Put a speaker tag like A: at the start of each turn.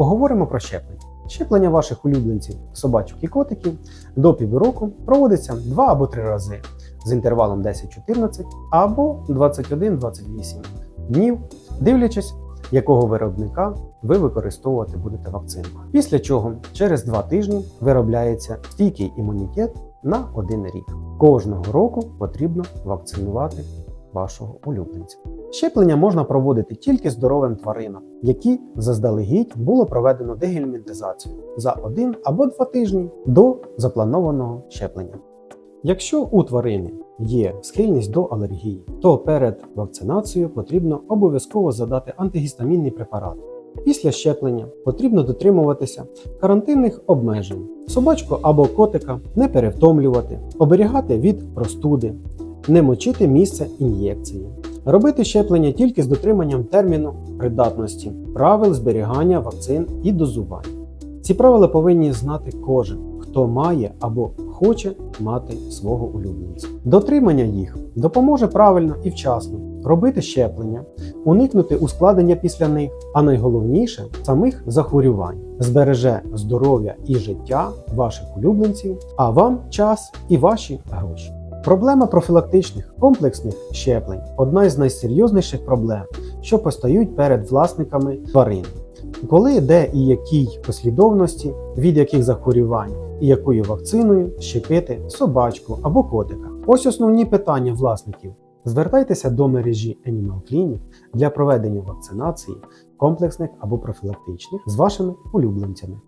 A: Поговоримо про щеплення. Щеплення ваших улюбленців, собачок і котиків до півроку проводиться 2 або 3 рази з інтервалом 10-14 або 21-28 днів, дивлячись, якого виробника ви використовувати будете вакцину. Після чого через 2 тижні виробляється стійкий імунітет на 1 рік. Кожного року потрібно вакцинувати вашого улюбленця. Щеплення можна проводити тільки здоровим тваринам, які заздалегідь було проведено дегельмінтизацію за один або два тижні до запланованого щеплення. Якщо у тварини є схильність до алергії, то перед вакцинацією потрібно обов'язково задати антигістамінний препарат. Після щеплення потрібно дотримуватися карантинних обмежень, собачку або котика не перевтомлювати, оберігати від простуди, не мочити місце ін'єкції, робити щеплення тільки з дотриманням терміну придатності, правил зберігання вакцин і дозування. Ці правила повинні знати кожен, хто має або хоче мати свого улюбленця. Дотримання їх допоможе правильно і вчасно робити щеплення, уникнути ускладнення після них, а найголовніше самих захворювань, збереже здоров'я і життя ваших улюбленців, а вам час і ваші гроші. Проблема профілактичних комплексних щеплень одна із найсерйозніших проблем, що постають перед власниками тварин. Коли, де і якій послідовності, від яких захворювань і якою вакциною щепити собачку або котика. Ось основні питання власників. Звертайтеся до мережі Animal Clinic для проведення вакцинації комплексних або профілактичних з вашими улюбленцями.